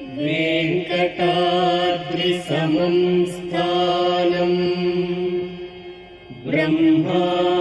वेङ्कटाद्रिसमं स्थानम् ब्रह्माण्डे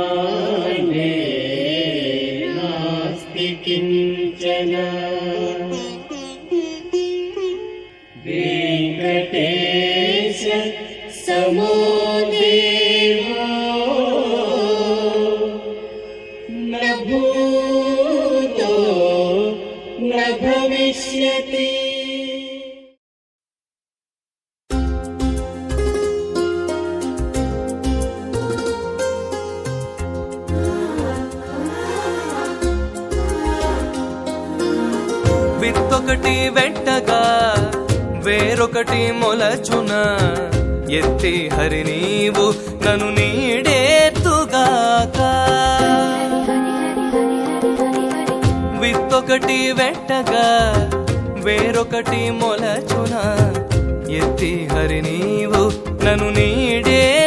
విత్తొకటి వెంటగా వేరొకటి మొలచున? ఎత్తి హరి నీవు నన్ను నీడేతుగాక విత్తొకటి వెట్టగా వేరొకటి మొలచున? ఎత్తి హరి నీవు నన్ను నీడే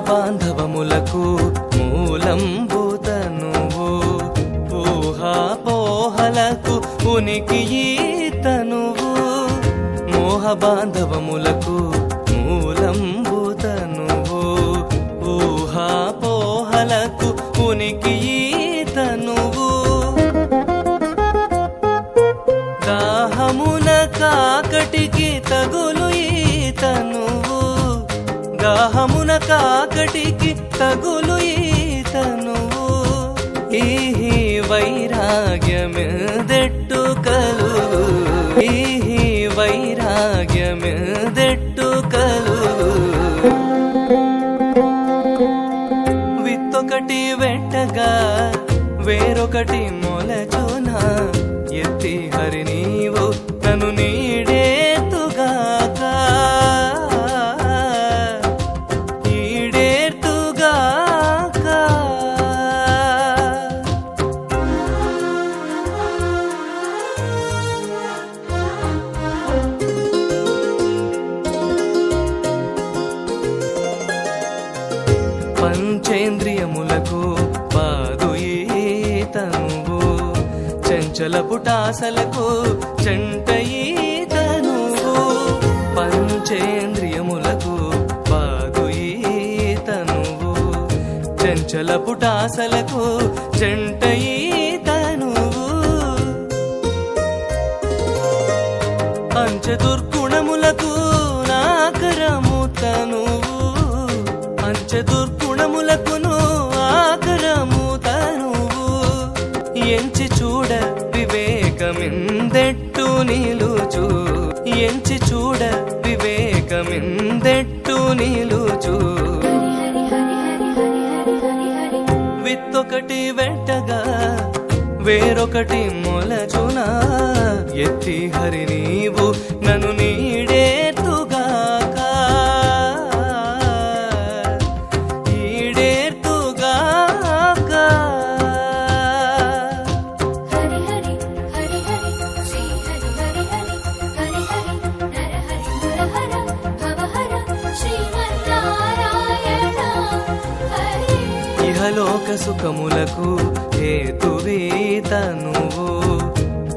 బాంధవములకు మూలం మూలంబుతనువు ఊహాపోహలకు ఉనికి తనువు మోహ బాంధవములకు మూలం మూలంబుతనువు ఊహాపోహలకు ఉనికి తనువు దాహమున కాకటికి తగులు ఈతను. దాహమున కాకటికి తగులు ఈతను. ఈ వైరాగ్యమిదెట్టు కలుగు. ఈ వైరాగ్యమిదెట్టు కలుగు. విత్తొకటి వెంటగా వేరొకటి మొలచు. పంచేంద్రియములకు పాదు ఏతనువు చంచల పుటాసలకు చెంటయేతనువు పంచేంద్రియములకు పాదు ఏతనువు చంచల పుటాసలకు చెంటయేతనువు పంచదుర్గుణములకు నాకరము తనువు. పంచదుర్గు గుణములకును ఆకరము తనువు. ఎంచి చూడ వివేకమిందెట్టు నిలుచు. ఎంచి చూడ వివేకమిందెట్టు నిలుచు. విత్తొకటి వెంటగా వేరొకటి మొలచునా. ఎత్తి హరి నీవు నన్ను నీ ఇహలోక సుఖములకు హేతువేత నువ్వు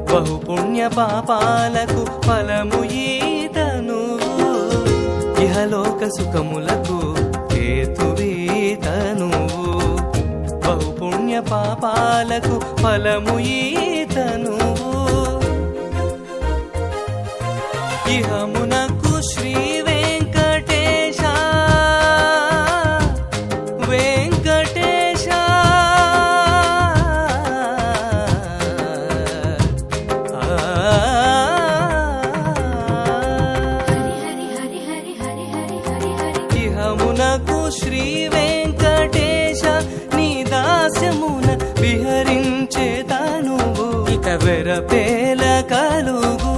బహుపుణ్య పాపాలకు ఫలము ఈతను ఇహలోక సుఖములకు హేతువేత నువ్వు బహుపుణ్య పాపాలకు ఫలము ఈతను ఇహమునకు వెరపేల కలుగు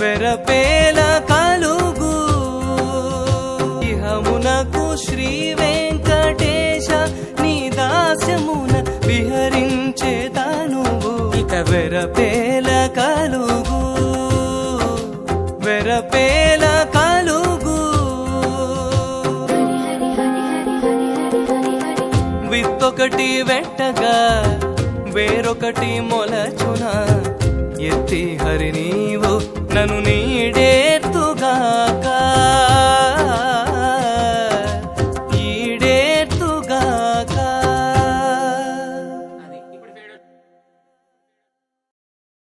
వెరపేల కలుగు. ఇహమునకు శ్రీ వెంకటేశ నీ దాస్యమున విహరించేదానువు ఇక ఇక వెరపేల కలుగు వెరపేల కలుగు. విత్తొకటి వెట్టగా వేరొకటి మొలచున? ఎత్తి హరి నీవు నన్ను నీడే